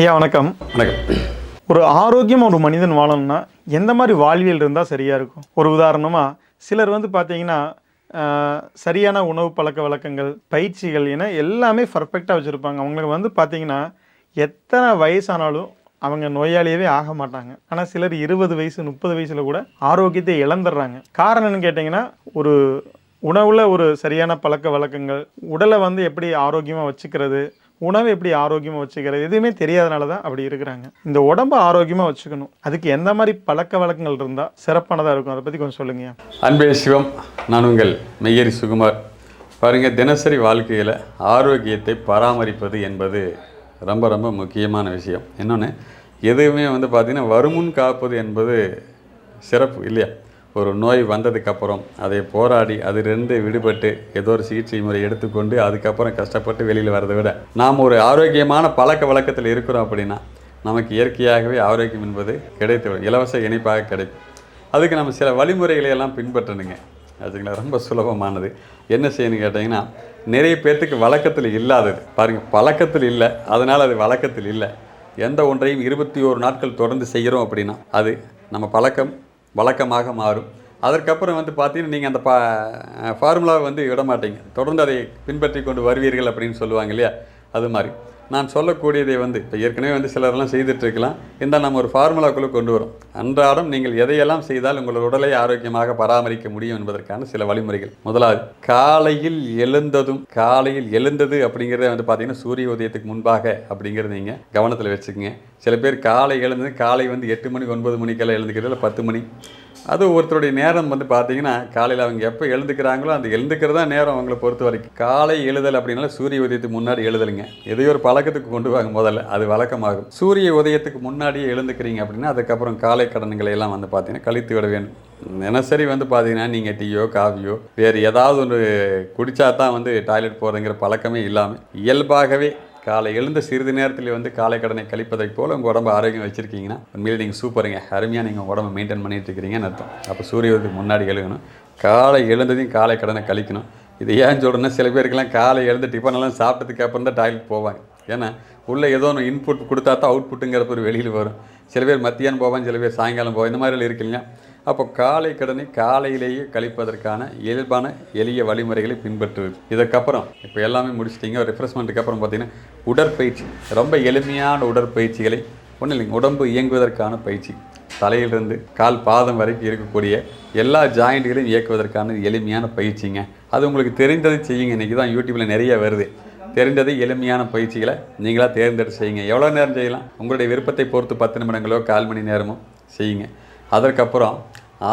ஐயா வணக்கம். வணக்கம். ஒரு ஆரோக்கியம் ஒரு மனிதன் வாழணும்னா எந்த மாதிரி வாழ்வியல் இருந்தால் சரியாக இருக்கும்? ஒரு உதாரணமாக சிலர் வந்து பார்த்தீங்கன்னா சரியான உணவு பழக்க வழக்கங்கள் பயிற்சிகள் என எல்லாமே பர்ஃபெக்டாக வச்சுருப்பாங்க. அவங்களுக்கு வந்து பார்த்தீங்கன்னா எத்தனை வயசானாலும் அவங்க நோயாளியவே ஆக மாட்டாங்க. ஆனால் சிலர் இருபது வயசு முப்பது வயசில் கூட ஆரோக்கியத்தை இழந்துடுறாங்க. காரணம் என்னன்னு கேட்டிங்கன்னா ஒரு உணவில் ஒரு சரியான பழக்க வழக்கங்கள் உடலை வந்து எப்படி ஆரோக்கியமாக வச்சுக்கிறது உணவை எப்படி ஆரோக்கியமாக வச்சுக்கிறது? எதுவுமே தெரியாதனால தான் அப்படி இருக்கிறாங்க. இந்த உடம்பு ஆரோக்கியமாக வச்சுக்கணும். அதுக்கு எந்த மாதிரி பழக்க வழக்கங்கள் இருந்தால் சிறப்பானதாக இருக்கும்? அதை பற்றி கொஞ்சம் சொல்லுங்க. அன்பே சிவம் நான் உங்கள் மெய்யரி சுகுமார். பாருங்கள் தினசரி வாழ்க்கையில் ஆரோக்கியத்தை பராமரிப்பது என்பது ரொம்ப ரொம்ப முக்கியமான விஷயம். இன்னொன்று எதுவுமே வந்து பார்த்திங்கன்னா வருமுன் காப்பது என்பது சிறப்பு இல்லையா? ஒரு நோய் வந்ததுக்கப்புறம் அதை போராடி அதிலிருந்து விடுபட்டு ஏதோ ஒரு சிகிச்சை முறை எடுத்துக்கொண்டு அதுக்கப்புறம் கஷ்டப்பட்டு வெளியில் வரதை விட நாம் ஒரு ஆரோக்கியமான பழக்க வழக்கத்தில் இருக்கிறோம் அப்படின்னா நமக்கு இயற்கையாகவே ஆரோக்கியம் என்பது கிடைத்து இலவச இணைப்பாக கிடைக்கும். அதுக்கு நம்ம சில வழிமுறைகளை எல்லாம் பின்பற்றணுங்க. அதுங்களா ரொம்ப சுலபமானது. என்ன செய்யணும்னு கேட்டிங்கன்னா நிறைய பேர்த்துக்கு வழக்கத்தில் இல்லாதது. பாருங்கள் பழக்கத்தில் இல்லை. அதனால் அது வழக்கத்தில் இல்லை. எந்த ஒன்றையும் இருபத்தி ஓரு நாட்கள் தொடர்ந்து செய்கிறோம் அப்படின்னா அது நம்ம பழக்கம் வழக்கமாக மாறும். அதற்கப்புறம் வந்து பார்த்தீங்கன்னா நீங்கள் அந்த பா ஃபார்முலாவை வந்து விட மாட்டீங்க தொடர்ந்து அதை பின்பற்றி கொண்டு வருவீர்கள் அப்படின்னு சொல்லுவாங்க இல்லையா? அது மாதிரி. நான் சொல்லக்கூடியதை வந்து இப்போ ஏற்கனவே வந்து சிலரெல்லாம் செய்துட்ருக்கலாம் இருந்தால் நம்ம ஒரு ஃபார்முலாக்குள்ளே கொண்டு வரும். அன்றாடம் நீங்கள் எதையெல்லாம் செய்தால் உங்கள் உடலை ஆரோக்கியமாக பராமரிக்க முடியும் என்பதற்கான சில வழிமுறைகள். முதலாவது காலையில் எழுந்ததும் காலையில் எழுந்தது அப்படிங்கிறத வந்து பார்த்திங்கன்னா சூரிய உதயத்துக்கு முன்பாக அப்படிங்கிறத நீங்கள் கவனத்தில் வச்சுக்கோங்க. சில பேர் காலை எழுந்தது காலை வந்து எட்டு மணி ஒன்பது மணிக்கெல்லாம் எழுந்துக்கிறது இல்லை பத்து மணி. அது ஒருத்தருடைய நேரம் வந்து பார்த்தீங்கன்னா காலையில் அவங்க எப்போ எழுந்துக்கிறாங்களோ அந்த எழுந்துக்கிறதா நேரம் அவங்கள பொறுத்த வரைக்கும். காலை எழுதல் அப்படின்னால சூரிய உதயத்துக்கு முன்னாடி எழுதலுங்க. எதையோ ஒரு பழக்கத்துக்கு கொண்டு வாங்க முதல்ல அது வழக்கமாகும். சூரிய உதயத்துக்கு முன்னாடியே எழுந்துக்கிறீங்க அப்படின்னா அதுக்கப்புறம் காலை கடன்களை எல்லாம் வந்து பார்த்தீங்கன்னா கழித்து விட வேண்டும். தினசரி வந்து பார்த்தீங்கன்னா நீங்கள் டீயோ காஃபியோ வேறு ஏதாவது ஒன்று குடித்தா தான் வந்து டாய்லெட் போகிறதுங்கிற பழக்கமே இல்லாமல் இயல்பாகவே காலை எழுந்த சிறிது நேரத்தில் வந்து காலை கடனை கழிப்பதைப் போல் உங்கள் உடம்பு ஆரோக்கியம் வச்சுருக்கீங்கன்னா உண்மையில் நீங்கள் சூப்பருங்க. அருமையாக நீங்கள் உங்கள் உடம்பை மெயின்டைன் பண்ணிகிட்டு இருக்கிறீங்கன்னு அர்த்தம். அப்போ சூரியனுக்கு முன்னாடி எழுகணும். காலை எழுந்ததையும் காலை கடனை கழிக்கணும். இது ஏன் சொல்கிறேன்னா சில பேருக்கெல்லாம் காலை எழுந்து டிஃபன் எல்லாம் சாப்பிட்டதுக்கு அப்புறம் தான் டாய்லெட் போவாங்க. ஏன்னா உள்ளே ஏதோ ஒன்று இன்புட் கொடுத்தா தான் அவுட்புட்டுங்கிறப்ப ஒரு வெளியில் வரும். சில பேர் மத்தியானம் போவாங்க சில பேர் சாயங்காலம் போவாங்க. இந்த மாதிரிலாம் இருக்கு இல்லையா? அப்போ காலை கடனை காலையிலேயே கழிப்பதற்கான இயல்பான எளிய வழிமுறைகளை பின்பற்றுவது இதற்கப்புறம் இப்போ எல்லாமே முடிச்சிட்டிங்க. ரிஃப்ரெஷ்மெண்ட்டுக்கு அப்புறம் பார்த்தீங்கன்னா உடற்பயிற்சி. ரொம்ப எளிமையான உடற்பயிற்சிகளை ஒன்றும் இல்லைங்க உடம்பு இயங்குவதற்கான பயிற்சி. தலையிலிருந்து கால் பாதம் வரைக்கும் இருக்கக்கூடிய எல்லா ஜாயிண்ட்களையும் இயக்குவதற்கான எளிமையான பயிற்சிங்க. அது உங்களுக்கு தெரிந்ததை செய்யுங்க. இன்றைக்கி தான் யூடியூப்பில் நிறைய வருது. தெரிந்ததை எளிமையான பயிற்சிகளை நீங்களாக தேர்ந்தெடுத்து செய்யுங்க. எவ்வளோ நேரம் செய்யலாம்? உங்களுடைய விருப்பத்தை பொறுத்து பத்து நிமிடங்களோ கால் மணி நேரமோ செய்யுங்க. அதற்கப்புறம்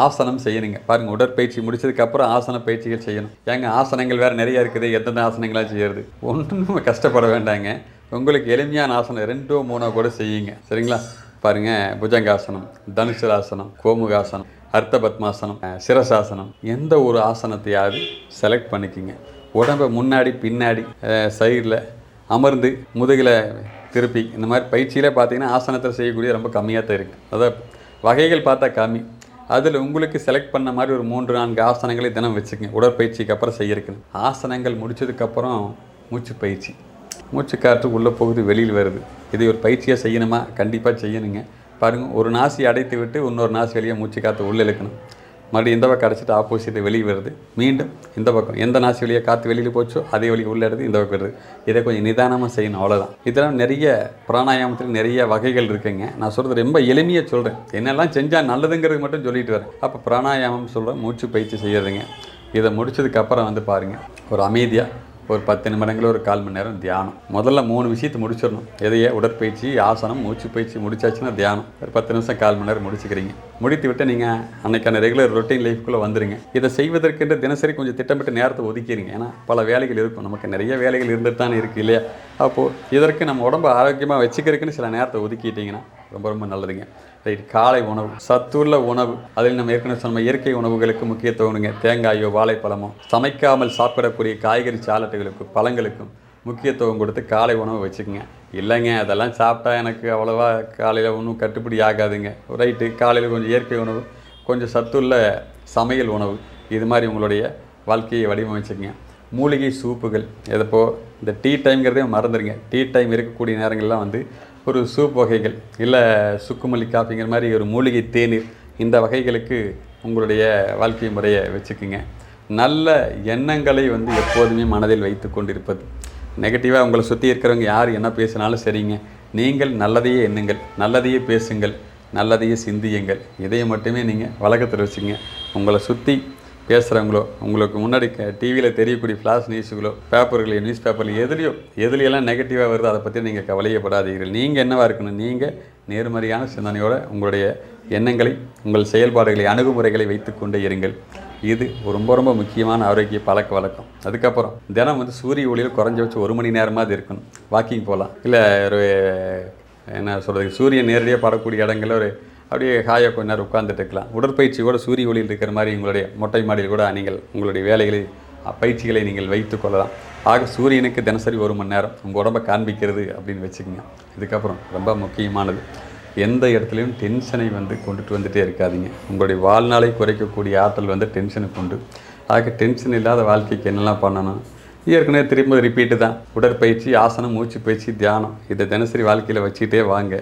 ஆசனம் செய்யணுங்க. பாருங்கள் உடற்பயிற்சி முடிச்சதுக்கப்புறம் ஆசன பயிற்சிகள் செய்யணும். ஏங்க ஆசனங்கள் வேறு நிறையா இருக்குது. எந்தெந்த ஆசனங்களாக செய்யறது? ஒன்றும் கஷ்டப்பட வேண்டாங்க. உங்களுக்கு எளிமையான ஆசனம் ரெண்டோ மூணோ கூட செய்யுங்க. சரிங்களா? பாருங்கள் புஜங்காசனம் தனுஷராசனம் கோமுகாசனம் அர்த்த பத்மாசனம் சிரசாசனம். எந்த ஒரு ஆசனத்தையாவது செலக்ட் பண்ணிக்கிங்க. உடம்பை முன்னாடி பின்னாடி சைடில் அமர்ந்து முதுகில் திருப்பி. இந்த மாதிரி பயிற்சியில் பார்த்தீங்கன்னா ஆசனத்தில் செய்யக்கூடிய ரொம்ப கம்மியாக தான் இருக்குது அதாவது வகைகள் பார்த்தா காமி. அதில் உங்களுக்கு செலக்ட் பண்ண மாதிரி ஒரு மூன்று நான்கு ஆசனங்களை தினம் வச்சுக்கங்க. உடற்பயிற்சிக்கு அப்புறம் செய்யறதுக்குன்னு ஆசனங்கள் முடிச்சதுக்கப்புறம் மூச்சு பயிற்சி. மூச்சு காற்று உள்ளே போகுது வெளியில் வருது. இது ஒரு பயிற்சியாக செய்யணுமா? கண்டிப்பாக செய்யணுங்க. பாருங்கள் ஒரு நாசி அடைத்து விட்டு இன்னொரு நாசி வெளியே மூச்சு காற்று உள்ளே இழுக்கணும். மறுபடியும் இந்த பக்கம் அடைச்சிட்டு ஆப்போசிட் வெளியே வருது. மீண்டும் இந்த பக்கம். எந்த நாசி வழியாக காற்று வெளியில் போச்சோ அதே வழி உள்ளே எடுத்து இந்த பக்கம் வருது. இதை கொஞ்சம் நிதானமாக செய்யணும் அவ்வளோதான் இதெல்லாம் நிறைய பிராணாயாமத்தில் நிறைய வகைகள் இருக்குங்க. நான் சொல்கிறது ரொம்ப எளிமையாக சொல்கிறேன் என்னெல்லாம் செஞ்சால் நல்லதுங்கிறது மட்டும் சொல்லிட்டு வரேன். அப்போ பிராணாயாமம் சொல்கிறேன் மூச்சு பயிற்சி செய்யறதுங்க. இதை முடிச்சதுக்கப்புறம் வந்து பாருங்கள் ஒரு அமைதியாக ஒரு பத்து நிமிடங்கள் ஒரு கால் மணி நேரம் தியானம். முதல்ல மூணு விஷயத்தை முடிச்சிடணும். எதையே உடற்பயிற்சி ஆசனம் மூச்சு பயிற்சி முடிச்சாச்சுன்னா தியானம். ஒரு பத்து நிமிஷம் கால் மணி நேரம் முடிச்சுக்கிறீங்க. முடித்து விட்டு நீங்கள் அன்னைக்கான ரெகுலர் ரொட்டீன் லைஃப்குள்ளே வந்துடுங்க இதை செய்வதற்கென்று தினசரி கொஞ்சம் திட்டமிட்டு நேரத்தை ஒதுக்கிடுங்க. ஏன்னா பல வேலைகள் இருக்கும். நமக்கு நிறைய வேலைகள் இருந்துட்டு தானே இருக்குது இல்லையா? அப்போது இதற்கு நம்ம உடம்பு ஆரோக்கியமாக வச்சுக்கிறதுக்குன்னு சில நேரத்தை ஒதுக்கிட்டீங்கன்னா ரொம்ப ரொம்ப நல்லதுங்க. ரைட் காலை உணவு சத்துள்ள உணவு. அதில் நம்ம ஏற்கனவே சொன்ன இயற்கை உணவுகளுக்கு முக்கியத்துவம்ங்க தேங்காயோ வாழைப்பழமோ. சமைக்காமல் சாப்பிடக்கூடிய காய்கறி சாலட்டுகளுக்கும் பழங்களுக்கும் முக்கியத்துவம் கொடுத்து காலை உணவு வச்சுக்கோங்க. இல்லைங்க அதெல்லாம் சாப்பிட்டா எனக்கு அவ்வளோவா காலையில் ஒன்றும் கட்டுப்படி ஆகாதுங்க. ரைட்டு காலையில் கொஞ்சம் இயற்கை உணவு கொஞ்சம் சத்துள்ள சமையல் உணவு. இது மாதிரி உங்களுடைய வாழ்க்கையை வடிவமைச்சுக்கங்க. மூலிகை சூப்புகள் எதப்போ இந்த டீ டைம்ங்கிறதே மறந்துடுங்க. டீ டைம் இருக்கக்கூடிய நேரங்கள்லாம் வந்து ஒரு சூப் வகைகள் இல்லை சுக்குமல்லி காப்பிங்கிற மாதிரி ஒரு மூலிகை தேநீர் இந்த வகைகளுக்கு உங்களுடைய வாழ்க்கை முறையை வச்சுக்குங்க. நல்ல எண்ணங்களை வந்து எப்போதுமே மனதில் வைத்து கொண்டிருப்பது. நெகட்டிவாக உங்களை சுற்றி இருக்கிறவங்க யார் என்ன பேசினாலும் சரிங்க. நீங்கள் நல்லதையே எண்ணுங்கள் நல்லதையே பேசுங்கள் நல்லதையே சிந்தியுங்கள். இதை மட்டுமே நீங்கள் வழக்கத்தில் வச்சுங்க உங்களை சுற்றி பேசுகிறவங்களோ உங்களுக்கு முன்னாடி டிவியில் தெரியக்கூடிய ஃப்ளாஷ் நியூஸுகளோ பேப்பர்களையோ நியூஸ் பேப்பரில் எதுலையோ எதுலையெல்லாம் நெகட்டிவாக வருதோ அதை பற்றி நீங்கள் கவலையப்படாதீர்கள் நீங்கள் என்னவாக இருக்கணும்? நீங்கள் நேர்மறையான சிந்தனையோட உங்களுடைய எண்ணங்களை உங்கள் செயல்பாடுகளை அணுகுமுறைகளை வைத்துக்கொண்டே இருங்கள். இது ரொம்ப ரொம்ப முக்கியமான ஆரோக்கிய பழக்க வழக்கம். அதுக்கப்புறம் தினம் வந்து சூரிய ஒளியில் குறைஞ்சபட்சம் ஒரு மணி நேரமாவது இருக்கணும். வாக்கிங் போகலாம். இல்லை ஒரு என்ன சொல்கிறது சூரியன் நேரடியாக படக்கூடிய இடங்களில் ஒரு அப்படியே ஹாயாக கொஞ்ச நேரம் உட்காந்துட்டு இருக்கலாம். உடற்பயிற்சி கூட சூரிய ஒளியில் இருக்கிற மாதிரி உங்களுடைய மொட்டை மாடியில் கூட நீங்கள் உங்களுடைய வேலைகளை பயிற்சிகளை நீங்கள் வைத்து கொள்ளலாம். ஆக சூரியனுக்கு தினசரி ஒரு மணி நேரம் உங்கள் உடம்பை காண்பிக்கிறது அப்படின்னு வச்சுக்கோங்க. இதுக்கப்புறம் ரொம்ப முக்கியமானது எந்த இடத்துலையும் டென்ஷனை வந்து கொண்டுட்டு வந்துட்டே இருக்காதீங்க. உங்களுடைய வாழ்நாளை குறைக்கக்கூடிய ஆற்றல் வந்து டென்ஷனுக்கு உண்டு. ஆக டென்ஷன் இல்லாத வாழ்க்கைக்கு என்னெல்லாம் பண்ணணும்? ஏற்கனவே திரும்ப ரிப்பீட்டு தான். உடற்பயிற்சி ஆசனம் மூச்சு பயிற்சி தியானம் இதை தினசரி வாழ்க்கையில் வச்சுக்கிட்டே வாங்க.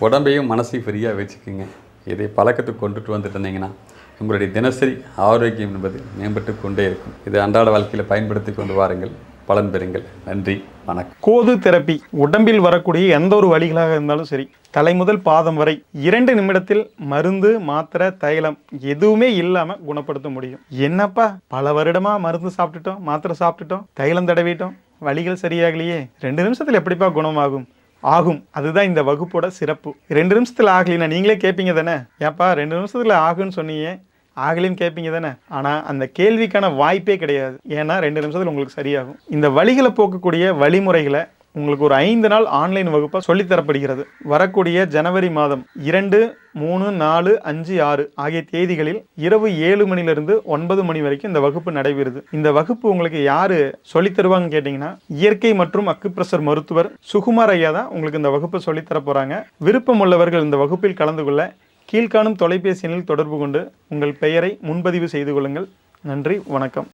உடம்பையும் மனசையும் ஃப்ரீயாக வச்சுக்கோங்க. இதை பழக்கத்துக்கு கொண்டுட்டு வந்துட்டு இருந்தீங்கன்னா உங்களுடைய தினசரி ஆரோக்கியம் என்பது மேம்பட்டு கொண்டே இருக்கும். இதை அன்றாட வாழ்க்கையில் பயன்படுத்தி கொண்டு வாருங்கள். பலன் பெறுங்கள். நன்றி. வணக்கம். கோது தெரப்பி. உடம்பில் வரக்கூடிய எந்த ஒரு வழிகளாக இருந்தாலும் சரி தலை முதல் பாதம் வரை இரண்டு நிமிடத்தில் மருந்து மாத்திரை தைலம் எதுவுமே இல்லாமல் குணப்படுத்த முடியும். என்னப்பா? பல வருடமா மருந்து சாப்பிட்டுட்டோம் மாத்திரை சாப்பிட்டுட்டோம் தைலம் தடவிட்டோம் வழிகள் சரியாகலையே. ரெண்டு நிமிஷத்தில் எப்படிப்பா குணமாகும்? ஆகும். அதுதான் இந்த வகுப்போட சிறப்பு. ரெண்டு நிமிஷத்தில் ஆகலைன்னா நீங்களே கேட்பீங்க தானே? ஏப்பா ரெண்டு நிமிஷத்தில் ஆகுன்னு சொன்னீங்க. ஆகலின்னு கேட்பீங்க தானே? ஆனால் அந்த கேள்விக்கான வாய்ப்பே கிடையாது. ஏன்னா ரெண்டு நிமிஷத்தில் உங்களுக்கு சரியாகும். இந்த வழிகளை போக்கக்கூடிய வழிமுறைகளை உங்களுக்கு ஒரு ஐந்து நாள் ஆன்லைன் வகுப்பாக சொல்லித்தரப்படுகிறது. வரக்கூடிய ஜனவரி மாதம் இரண்டு மூணு நாலு அஞ்சு ஆறு ஆகிய தேதிகளில் இரவு ஏழு மணிலிருந்து ஒன்பது மணி வரைக்கும் இந்த வகுப்பு நடைபெறுது. இந்த வகுப்பு உங்களுக்கு யாரு சொல்லித்தருவாங்கன்னு கேட்டிங்கன்னா இயற்கை மற்றும் அக்குப்பிரசர் மருத்துவர் சுகுமார் ஐயா தான் உங்களுக்கு இந்த வகுப்பை சொல்லித்தர போகிறாங்க விருப்பம் உள்ளவர்கள் இந்த வகுப்பில் கலந்து கொள்ள கீழ்காணும் தொலைபேசி எண்ணில் தொடர்பு கொண்டு உங்கள் பெயரை முன்பதிவு செய்து கொள்ளுங்கள். நன்றி வணக்கம்.